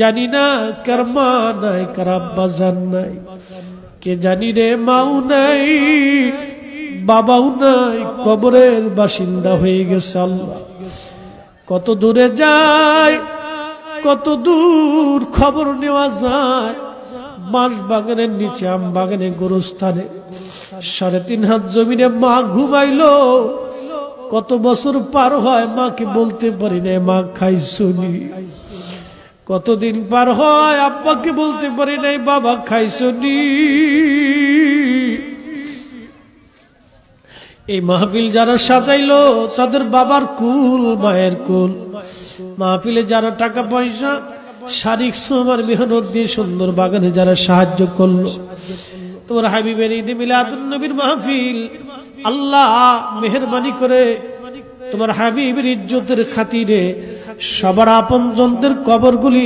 জানি না কার মা নাই কার আব্বা জান নাই। কে জানি রে মাও নাই, বাবাও নাই, কবরের বাসিন্দা হয়ে গেছে আল্লাহ। কত দূরে যায়, কত দূর খবর নেওয়া যায়। বাঁশ বাগানের নিচে, আম বাগানে গোরস্থানে। সাড়ে তিন হাত জমিনে মা ঘুমাইলো। কত বছর পার হয়, মাকে বলতে পারি না মা খাই শুনি কতদিন পার হয়, আব্বাকে বলতে পারি নাই, বাবা খাই শুনি এই মাহফিল যারা সাজাইলো, তাদের বাবার কুল, মায়ের কুল। মাহফিলে যারা টাকা পয়সা শারীরিক শ্রমার মেহনত দিয়ে সুন্দর বাগানে যারা সাহায্য করল। তোমার হাবিবের ঈদে মিলাদুন নবীর মাহফিল, আল্লাহ মেহরবানি করে তোমার হাবিবের ইজ্জতের খাতিরে সবার আপন জনদের কবরগুলি